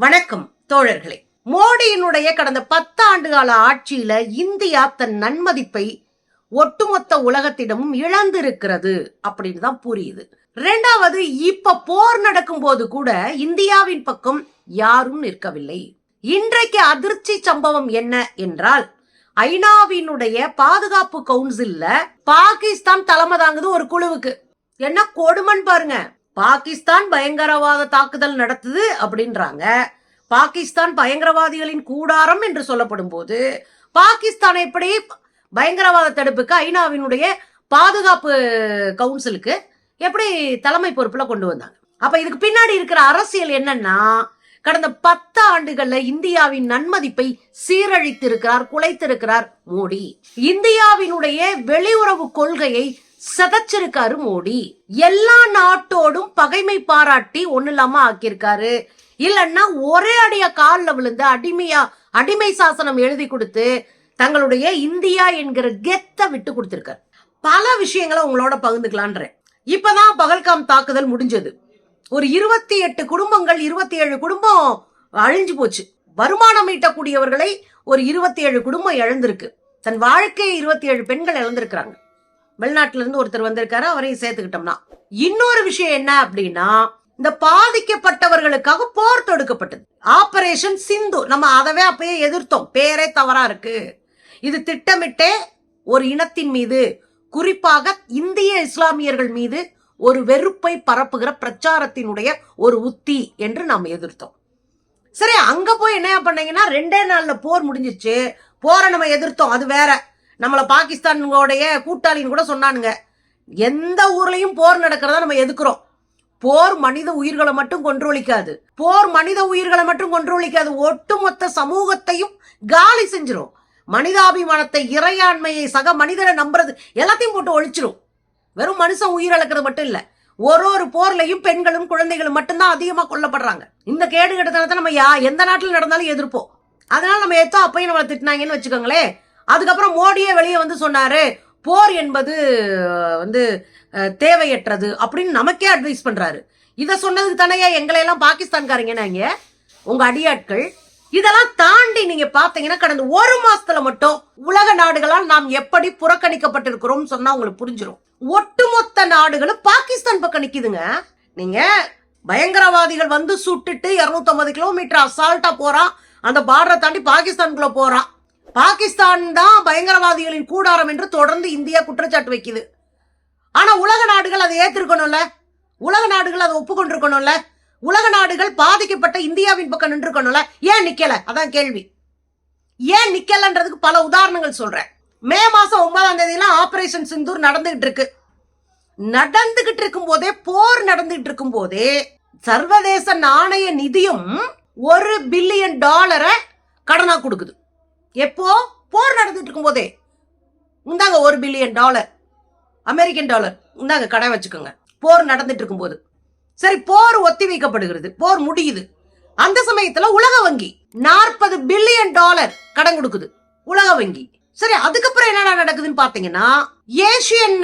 வணக்கம் தோழர்களே. மோடியினுடைய கடந்த பத்து ஆண்டு கால ஆட்சியில இந்தியா தன் நன்மதிப்பை ஒட்டுமொத்த உலகத்திடமும் இழந்திருக்கிறது அப்படின்னு தான் புரியுது. ரெண்டாவது இப்ப போர் நடக்கும் போது கூட இந்தியாவின் பக்கம் யாரும் நிற்கவில்லை. இன்றைக்கு அதிர்ச்சி சம்பவம் என்ன என்றால் ஐநாவினுடைய பாதுகாப்பு கவுன்சில்ல பாகிஸ்தான் தலைமை தாங்குது ஒரு குழுவுக்கு. என்ன கொடுமன் பாருங்க. பாகிஸ்தான் பயங்கரவாத தாக்குதல் நடத்துது அப்படின்றாங்க. பாகிஸ்தான் பயங்கரவாதிகளின் கூடாரம் என்று சொல்லப்படும் போது பாகிஸ்தான் எப்படி பயங்கரவாத தடுப்புக்கு ஐநாவினுடைய பாதுகாப்பு கவுன்சிலுக்கு எப்படி தலைமை பொறுப்புல கொண்டு வந்தாங்க? அப்ப இதுக்கு பின்னாடி இருக்கிற அரசியல் என்னன்னா கடந்த பத்து ஆண்டுகள்ல இந்தியாவின் நன்மதிப்பை சீரழித்திருக்கிறார் குலைத்திருக்கிறார் மோடி. இந்தியாவினுடைய வெளியுறவு கொள்கையை சதச்சிருக்காரு மோடி. எல்லா நாட்டோடும் பகைமை பாராட்டி ஒண்ணு இல்லாம ஆக்கியிருக்காரு. இல்லைன்னா ஒரே அடிய காலில் விழுந்து அடிமையா அடிமை சாசனம் எழுதி கொடுத்து தங்களுடைய இந்தியா என்கிற கெத்த விட்டு கொடுத்திருக்காரு. பல விஷயங்களை உங்களோட பகிர்ந்துக்கலான்றேன். இப்பதான் பகல்காம் தாக்குதல் முடிஞ்சது. ஒரு இருபத்தி எட்டு குடும்பங்கள் இருபத்தி ஏழு குடும்பம் அழிஞ்சு போச்சு. வருமானம் ஈட்டக்கூடியவர்களை ஒரு இருபத்தி ஏழு குடும்பம் இழந்திருக்கு. தன் வாழ்க்கையை இருபத்தி ஏழு பெண்கள் இழந்திருக்கிறாங்க. வெளிநாட்டுல இருந்து ஒருத்தர் வந்திருக்காரு அவரையும் சேர்த்துக்கிட்டோம்னா. இன்னொரு விஷயம் என்ன அப்படின்னா இந்த பாதிக்கப்பட்டவர்களுக்காக போர் தொடுக்கப்பட்டது. ஆபரேஷன் சிந்து. நம்ம அதவே அப்பயே எதிர்த்தோம். பேரே தவறா இருக்கு. இது திட்டமிட்டே ஒரு இனத்தின் மீது குறிப்பாக இந்திய இஸ்லாமியர்கள் மீது ஒரு வெறுப்பை பரப்புகிற பிரச்சாரத்தினுடைய ஒரு உத்தி என்று நாம் எதிர்த்தோம். சரி அங்க போய் என்ன பண்ணீங்கன்னா ரெண்டே நாள்ல போர் முடிஞ்சிச்சு. போரை நம்ம எதிர்த்தோம். அது வேற. நம்மளை பாகிஸ்தானுடைய கூட்டாளின்னு கூட சொன்னானுங்க. எந்த ஊர்லேயும் போர் நடக்கிறதா நம்ம எதுக்குறோம்? போர் மனித உயிர்களை மட்டும் கொன்றொழிக்காது. போர் மனித உயிர்களை மட்டும் கொன்றொழிக்காது. ஒட்டுமொத்த சமூகத்தையும் காலி செஞ்சிடும் மனிதாபிமானத்தை இறையாண்மையை சக மனிதரை நம்புறது எல்லாத்தையும் போட்டு ஒழிச்சிரும். வெறும் மனுஷன் உயிரிழக்கிறது மட்டும் இல்லை ஒரு ஒரு போர்லையும் பெண்களும் குழந்தைகளும் மட்டும்தான் அதிகமாக கொல்லப்படுறாங்க. இந்த கேடு கெடுத்தனத்தை நம்ம யா எந்த நாட்டில் நடந்தாலும் எதிர்ப்போம். அதனால நம்ம எத்தோ அப்பையும் நம்மளை திட்டினாங்கன்னு வச்சுக்கோங்களேன். அதுக்கப்புறம் மோடியே வெளியே வந்து சொன்னாரு போர் என்பது வந்து தேவையற்றது அப்படின்னு நமக்கே அட்வைஸ் பண்றாரு. இதை சொன்னதுக்கு தானே எங்களை எல்லாம் பாகிஸ்தான்காரங்க உங்க அடியாட்கள். இதெல்லாம் தாண்டி நீங்க பாத்தீங்கன்னா கடந்த ஒரு மாசத்துல மட்டும் உலக நாடுகளால் நாம் எப்படி புறக்கணிக்கப்பட்டிருக்கிறோம் சொன்னா உங்களுக்கு புரிஞ்சிடும் ஒட்டுமொத்த நாடுகளும் பாகிஸ்தான் பக்கம் நிக்குதுங்க. நீங்க பயங்கரவாதிகள் வந்து சுட்டுட்டு 250 கிலோமீட்டர் அசால்ட்டா போறான். அந்த பார்டரை தாண்டி பாகிஸ்தான்குள்ள போறான். பாகிஸ்தான் தான் பயங்கரவாதிகளின் கூடாரம் என்று தொடர்ந்து இந்தியா குற்றச்சாட்டு வைக்குது. ஆனா உலக நாடுகள் அதை ஏத்திருக்கணும்ல? உலக நாடுகள் அதை ஒப்புக்கொண்டிருக்கணும்ல? உலக நாடுகள் பாதிக்கப்பட்ட இந்தியாவின் பக்கம் நின்றுக்கணும்ல? ஏன் நிக்கல? அதான் கேள்வி. ஏன் நிக்கலன்றதுக்கு பல உதாரணங்கள் சொல்றேன். மே மாசம் ஒன்பதாம் தேதியெல்லாம் ஆபரேஷன் சிந்தூர் நடந்துகிட்டு இருக்கு. நடந்துகிட்டு இருக்கும் போதே போர் நடந்துகிட்டு இருக்கும் போதே சர்வதேச நாணய நிதியம் ஒரு பில்லியன் டாலரை கடனா கொடுக்குது. எப்போ? போர் நடந்துட்டு இருக்கும் போதே இந்தாங்க ஒரு பில்லியன் டாலர். American dollar. இந்தாங்க கடை வச்சுக்கோங்க. போர் நடந்துட்டு இருக்கும்போது. சரி போர் ஒத்தி வைக்கப்படுகிறது. போர் முடியுது. அந்த சமயத்துல உலக வங்கி நாற்பது பில்லியன் டாலர் கடன் கொடுக்குது. உலக வங்கி. சரி அதுக்கப்புறம் என்னடா நடக்குதுன்னு பாத்தீங்கன்னா Asian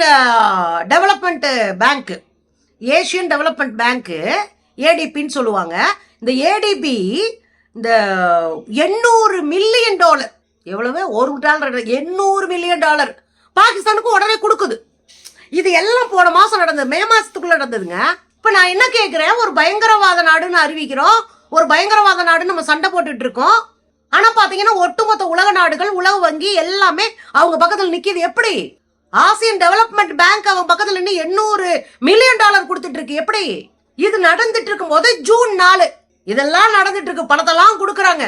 development bank Asian development bank ஏடிபின்னு சொல்லுவாங்க. இந்த ஏடிபி இந்த எண்ணூறு மில்லியன் டாலர் எவ்வளவு? ஒரு டாலர் எண்ணூறு மில்லியன் டாலர் பாகிஸ்தானுக்கு உடனே கொடுக்குது. இது எல்லாம் போன மாதம் நடந்தது மே மாதத்துக்குள்ள நடந்ததுங்க. இப்போ நான் என்ன கேட்குறேன் ஒரு பயங்கரவாத நாடுன்னு அறிவிக்கிறோம். ஒரு பயங்கரவாத நாடுன்னு நம்ம சண்டை போட்டுட்டு இருக்கோம். ஆனால் பார்த்தீங்கன்னா ஒட்டுமொத்த உலக நாடுகள் உலக வங்கி எல்லாமே அவங்க பக்கத்தில் நிற்கிது எப்படி? ஆசியன் டெவலப்மெண்ட் பேங்க் அவங்க பக்கத்தில் நின்று எண்ணூறு மில்லியன் டாலர் கொடுத்துட்டு இருக்கு. எப்படி? இது நடந்துட்டு இருக்கும் போது ஜூன் நாலு. இதெல்லாம் நடந்துட்டு இருக்கு பணத்தெல்லாம் கொடுக்குறாங்க.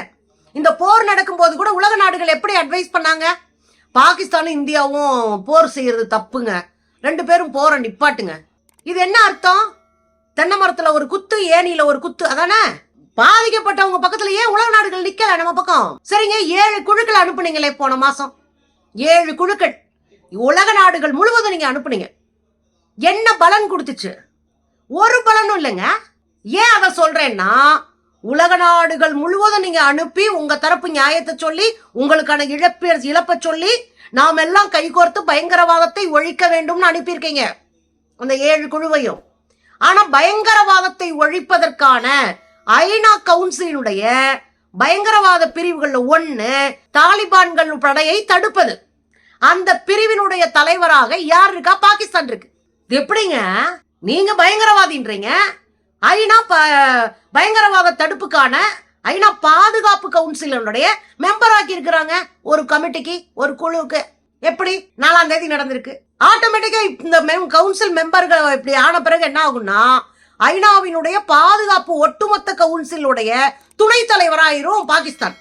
இந்த போர் நடக்கும் போது கூட உலக நாடுகள் எப்படி அட்வைஸ் பண்ணாங்க? பாகிஸ்தானும் இந்தியாவும் போர் செய்யறது தப்புங்க. ரெண்டு பேரும் போரை நிப்பாட்டுங்க. இது என்ன அர்த்தம்? தென்னை மரத்துல ஒரு குத்து ஏனியில ஒரு குத்து அதானே? பாதிக்கப்பட்டவங்க பக்கத்துல ஏன் உலக நாடுகள் நிக்கல நம்ம பக்கம்? சரிங்க ஏழு குழுக்கள் அனுப்புனீங்களே போன மாசம். ஏழு குழுக்கள். உலக நாடுகள் முழுவதும் நீங்க அனுப்புனீங்க. என்ன பலன் கொடுத்துச்சு? ஒரு பலனும் இல்லைங்க. ஏன் அதை சொல்றேன்னா உலக நாடுகள் முழுவதும் நீங்க அனுப்பி உங்க தரப்பு நியாயத்தை சொல்லி உங்களுக்கான இழப்பு இழப்பை சொல்லி நாம் எல்லாம் கைகோர்த்து பயங்கரவாதத்தை ஒழிக்க வேண்டும்னு அனுப்பியிருக்கீங்க. அந்த ஏழு குழுவையும். ஆனா பயங்கரவாதத்தை ஒழிப்பதற்கான ஐநா கவுன்சிலினுடைய பயங்கரவாத பிரிவுகள்ல ஒண்ணு தாலிபான்கள் படையை தடுப்பது. அந்த பிரிவினுடைய தலைவராக யார் இருக்கா? பாகிஸ்தான் இருக்கு. எப்படிங்க? நீங்க பயங்கரவாதின்றீங்க. ஐநா ப- பயங்கரவாத தடுப்புக்கான ஐநா பாதுகாப்பு கவுன்சிலனுடைய மெம்பர் ஆக்கி இருக்கிறாங்க ஒரு கமிட்டிக்கு ஒரு குழுவுக்கு. எப்படி? நாலாம் தேதி நடந்திருக்கு. ஆட்டோமேட்டிக்கா இந்த மெம்- கவுன்சில் மெம்பர்கள் இப்படி ஆன பிறகு என்ன ஆகும்னா ஐநாவினுடைய பாதுகாப்பு ஒட்டுமொத்த கவுன்சிலுடைய துணைத் தலைவராயிரும் பாகிஸ்தான்.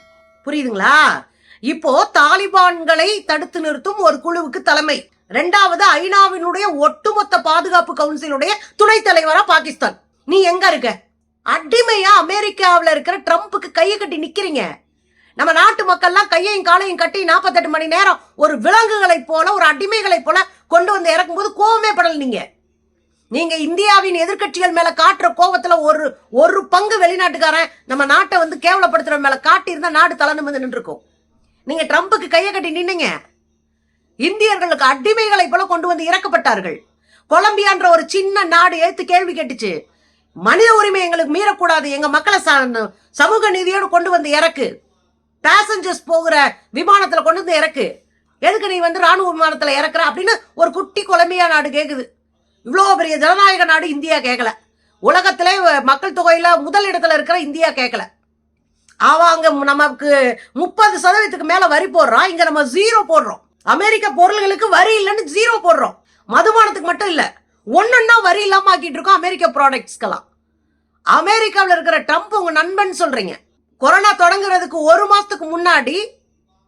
புரியுதுங்களா? இப்போ தாலிபான்களை தடுத்து நிறுத்தும் ஒரு குழுவுக்கு தலைமை. ரெண்டாவது ஐநாவினுடைய ஒட்டுமொத்த பாதுகாப்பு கவுன்சிலுடைய துணைத் தலைவரா பாகிஸ்தான். நீ எங்க இருக்க? அடிமையா அமெரிக்காவில் இருக்கிற ட்ரம்ப்புக்கு கையை கட்டி நிக்கிறீங்க. நம்ம நாட்டு மக்கள்லாம் கையையும் காலையும் கட்டி 48 மணி நேரம் ஒரு விலங்குகளைப் போல ஒரு அடிமைகளைப் போல கொண்டு வந்து இறக்கும்போது கோவமே படல நீங்க. நீங்க இந்தியாவின் எதிர்க்கட்சிகள் மேல காட்டுற கோபத்துல ஒரு ஒரு பங்கு வெளிநாட்டுக்காரன் நம்ம நாட்டை வந்து கேவலப்படுத்துற மேல காட்டி இருந்தா நாடு தளர்ந்து வந்து நின்று இருக்கும் நீங்க ட்ரம்ப்புக்கு கையை கட்டி நின்னீங்க. இந்தியர்களுக்கு அடிமைகளைப் போல கொண்டு வந்து இறக்கப்பட்டார்கள். கொலம்பியான்ற ஒரு சின்ன நாடு ஏத்து கேள்வி கேட்டுச்சு. மனித உரிமை எங்களுக்கு மீறக்கூடாது. எங்க மக்களை சமூக நீதியோடு கொண்டு வந்து இறக்கு. பேசஞ்சர்ஸ் போகிற விமானத்துல கொண்டு வந்து இறக்கு. எதுக்கு நீ வந்து ராணுவ விமானத்துல இறக்குற? அப்படின்னு ஒரு குட்டி கொலம்பியா நாடு கேக்குது. இவ்வளோ பெரிய ஜனநாயக நாடு இந்தியா கேட்கல உலகத்திலே மக்கள் தொகையில முதல் இடத்துல இருக்கிற இந்தியா கேட்கல அவங்க நமக்கு முப்பது சதவீதத்துக்கு மேல வரி போடுறான் இங்க நம்ம ஜீரோ போடுறோம். அமெரிக்க பொருள்களுக்கு வரி இல்லைன்னு ஜீரோ போடுறோம். மதுபானத்துக்கு மட்டும் இல்லை. ஒன்னொன்னா வரி இல்லாம ஆக்கிட்டு இருக்கோம் அமெரிக்க ப்ராடக்ட்ஸ்க்கெல்லாம் அமெரிக்காவில் இருக்கிற ட்ரம்ப் உங்க நண்பன் சொல்றீங்க. கொரோனா தொடங்குறதுக்கு ஒரு மாசத்துக்கு முன்னாடி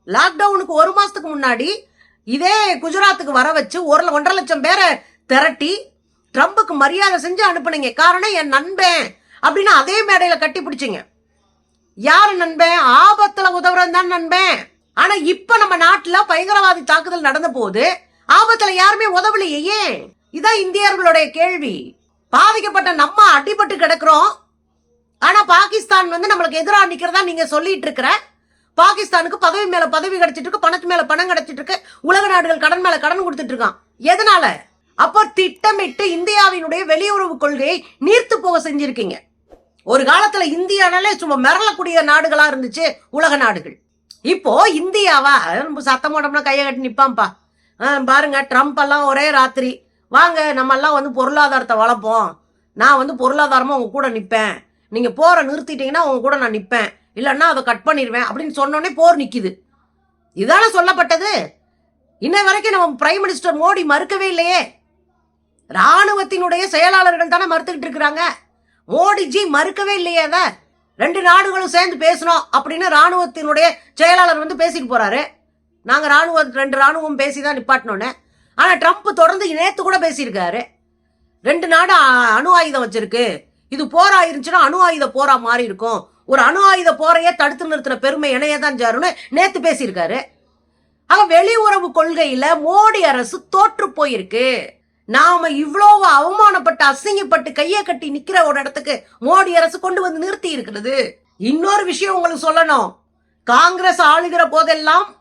லாக்டவுனுக்கு ஒரு மாசத்துக்கு முன்னாடி இதே குஜராத்துக்கு வர வச்சு ஒரு ஒன்றரை லட்சம் பேரை திரட்டி ட்ரம்புக்கு மரியாதை செஞ்சு அனுப்புனீங்க. காரணம் என் நண்பன் அப்படின்னு அதே மேடையில கட்டி பிடிச்சிங்க. யாரு நண்பன்? ஆபத்துல உதவுறது தான் நண்பன். ஆனா இப்ப நம்ம நாட்டுல பயங்கரவாதி தாக்குதல் நடந்த போது ஆபத்துல யாருமே உதவலையே ஏன்? இதான் இந்தியர்களுடைய கேள்வி. பாதிக்கப்பட்ட நம்ம அடிபட்டு கிடக்குறோம். ஆனா பாகிஸ்தான் வந்து நம்மளுக்கு எதிராக நிக்கிறதா நீங்க சொல்லிட்டு இருக்கிற? பாகிஸ்தானுக்கு பதவி மேல பதவி கிடைச்சிட்டு இருக்கு பணத்து மேல பணம் கிடைச்சிட்டு இருக்கு உலக நாடுகள் கடன் மேல கடன் கொடுத்துட்டு இருக்கான். எதனால? அப்போ திட்டமிட்டு இந்தியாவினுடைய வெளியுறவு கொள்கையை நீர்த்து போக செஞ்சிருக்கீங்க. ஒரு காலத்துல இந்தியானாலே சும்மா மிரளக்கூடிய நாடுகளா இருந்துச்சு உலக நாடுகள். இப்போ இந்தியாவா? ரொம்ப சத்தம் உடம்புனா கையை கட்டி நிற்பான்ப்பா ஆ, பாருங்க ட்ரம்ப் எல்லாம் ஒரே ராத்திரி வாங்க நம்ம எல்லாம் வந்து பொருளாதாரத்தை வளர்ப்போம். நான் வந்து பொருளாதாரமாக உங்கள் கூட நிற்பேன் நீங்கள் போரை நிறுத்திட்டீங்கன்னா உங்கள் கூட நான் நிற்பேன் இல்லைன்னா அதை கட் பண்ணிடுவேன் அப்படின்னு சொன்னோடனே போர் நிற்கிது இதான சொல்லப்பட்டது. இன்ன வரைக்கும் நம்ம பிரைம் மினிஸ்டர் மோடி மறுக்கவே இல்லையே. ராணுவத்தினுடைய செயலாளர்கள் தானே மறுத்துக்கிட்டு இருக்கிறாங்க. மோடிஜி மறுக்கவே இல்லையே அதை. ரெண்டு நாடுகளும் சேர்ந்து பேசணும் அப்படின்னு ராணுவத்தினுடைய செயலாளர் வந்து பேசிட்டு போறாரு. நாங்கள் ராணுவ ரெண்டு ராணுவம் பேசி தான் நிப்பாட்டினோன்னு. ஆனா ட்ரம்ப் தொடர்ந்து நேத்து கூட பேசியிருக்காரு. ரெண்டு நாடு அணு ஆயுதம் வச்சிருக்கு. இது போரா இருந்துச்சுன்னா அணு ஆயுத போரா மாறி இருக்கும். ஒரு அணு ஆயுத போரையே தடுத்து நிறுத்தின பெருமை இணையதான் சாருன்னு நேத்து பேசியிருக்காரு. ஆக வெளியுறவு கொள்கையில மோடி அரசு தோற்று போயிருக்கு. நாம இவ்வளவு அவமானப்பட்டு அசிங்கப்பட்டு கையை கட்டி நிக்கிற ஒரு இடத்துக்கு மோடி அரசு கொண்டு வந்து நிறுத்தி இருக்கிறது. இன்னொரு விஷயம் உங்களுக்கு சொல்லணும். காங்கிரஸ் ஆளுகிற போதெல்லாம்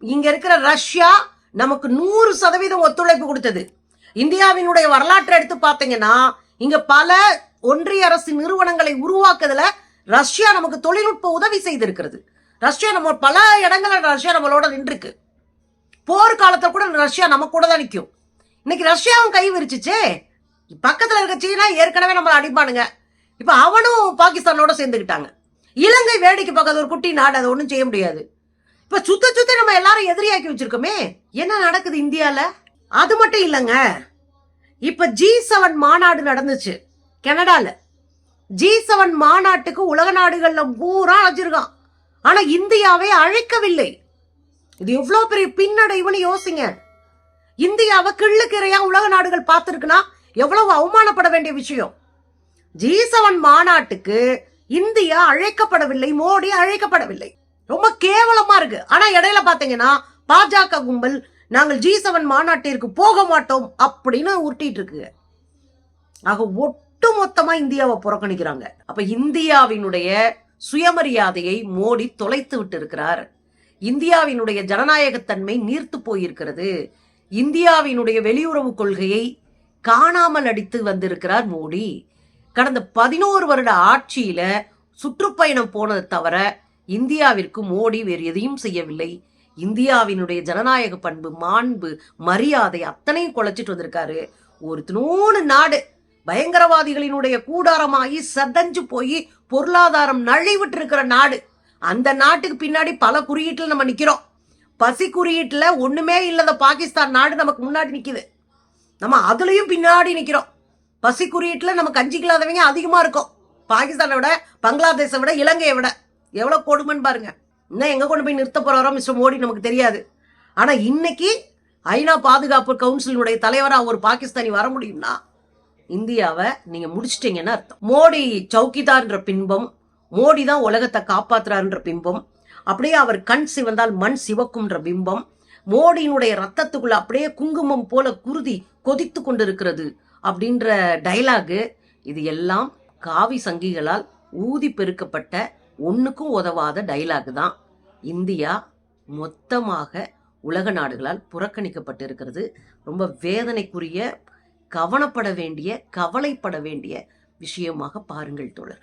இங்க இருக்கிற ரஷ்யா நமக்கு நூறு சதவீதம் ஒத்துழைப்பு கொடுத்தது. இந்தியாவினுடைய வரலாற்றை எடுத்து பார்த்தீங்கன்னா இங்க பல ஒன்றிய அரசு நிறுவனங்களை உருவாக்குதுல ரஷ்யா நமக்கு தொழில்நுட்ப உதவி செய்திருக்கிறது. ரஷ்யா நம்ம பல இடங்களில் ரஷ்யா நம்மளோட நின்றுருக்கு. போர் கூட ரஷ்யா நம்ம கூட தான் நிற்கும் இன்னைக்கு ரஷ்யாவும் கை விரிச்சிச்சே. பக்கத்தில் இருக்க சீனா ஏற்கனவே நம்மளை அடிப்பானுங்க. இப்போ அவனும் பாகிஸ்தானோட சேர்ந்துக்கிட்டாங்க. இலங்கை வேடிக்கை பார்க்காத ஒரு குட்டி நாடு அதை ஒன்றும் செய்ய முடியாது. இப்ப சுத்த சுத்த நம்ம எல்லாரும் எதிரியாக்கி வச்சிருக்கோமே. என்ன நடக்குது இந்தியால? அது மட்டும் இல்லைங்க. இப்ப ஜி செவன் மாநாடு நடந்துச்சு. கனடால. ஜி செவன் மாநாட்டுக்கு உலக நாடுகள்ல பூரா அழைச்சிருக்கான். ஆனா இந்தியாவை அழைக்கவில்லை. இது எவ்வளவு பெரிய பின்னடைவுன்னு யோசிங்க. இந்தியாவை கிள்ளுக்கிறையா உலக நாடுகள் பார்த்துருக்குன்னா எவ்வளவு அவமானப்பட வேண்டிய விஷயம். ஜி செவன் மாநாட்டுக்கு இந்தியா அழைக்கப்படவில்லை மோடி அழைக்கப்படவில்லை. ரொம்ப கேவலமா இருக்கு. ஆனா இடையில பாத்தீங்கன்னா பாஜக கும்பல் நாங்கள் ஜி செவன் மாநாட்டிற்கு போக மாட்டோம் அப்படின்னு உருட்டிட்டு இருக்கு. ஆக ஒட்டு மொத்தமா இந்தியாவை புறக்கணிக்கிறாங்க. அப்ப இந்தியாவினுடைய சுயமரியாதையை மோடி தொலைத்து விட்டு இருக்கிறார் இந்தியாவினுடைய ஜனநாயகத்தன்மை நீர்த்து போயிருக்கிறது. இந்தியாவினுடைய வெளியுறவு கொள்கையை காணாமல் அடித்து வந்திருக்கிறார் மோடி. கடந்த பதினோரு வருட ஆட்சியில சுற்றுப்பயணம் போனதை தவிர இந்தியாவிற்கு மோடி வேறு எதையும் செய்யவில்லை. இந்தியாவினுடைய ஜனநாயக பண்பு மாண்பு மரியாதை அத்தனையும் குலைச்சிட்டு வந்திருக்காரு. ஒரு தினோனு நாடு பயங்கரவாதிகளினுடைய கூடாரமாகி சதஞ்சு போய் பொருளாதாரம் நழிவிட்டு இருக்கிற நாடு. அந்த நாட்டுக்கு பின்னாடி பல குறியீட்டில் நம்ம நிற்கிறோம் பசி குறியீட்டில் ஒன்றுமே இல்லாத பாகிஸ்தான் நாடு நமக்கு முன்னாடி நிற்கிது நம்ம அதுலேயும் பின்னாடி நிற்கிறோம் பசி குறியீட்டில் நம்ம கஞ்சிக்கலாதவங்க அதிகமாக இருக்கும். பாகிஸ்தானை விட பங்களாதேஷை விட இலங்கையை விட. எவ்வளவு கொடுமைன்னு பாருங்க. இன்னும் எங்க கொண்டு போய் நிறுத்த போறாரோ மிஸ்டர் மோடி நமக்கு தெரியாது. ஆனா இன்னைக்கு ஐநா பாதுகாப்பு கவுன்சிலினுடைய தலைவராக ஒரு பாகிஸ்தானி வர முடியும்னா இந்தியாவை நீங்க முடிச்சிட்டீங்கன்னு அர்த்தம். மோடி சௌக்கிதார்ன்ற பின்பம் மோடி தான் உலகத்தை காப்பாத்துறாருன்ற பிம்பம் அப்படியே அவர் கண் சிவந்தால் மண் சிவக்கும்ன்ற பிம்பம் மோடியினுடைய ரத்தத்துக்குள்ள அப்படியே குங்குமம் போல குருதி கொதித்து கொண்டிருக்கிறது அப்படின்ற டைலாகு இது எல்லாம் காவி சங்கிகளால் ஊதி பெருக்கப்பட்ட ஒன்றுக்கும் உதவாத டைலாக் தான் இந்தியா மொத்தமாக உலக நாடுகளால் புறக்கணிக்கப்பட்டிருக்கிறது. ரொம்ப வேதனைக்குரிய கவனப்பட வேண்டிய கவலைப்பட வேண்டிய விஷயமாக பாருங்கள் தோழர்.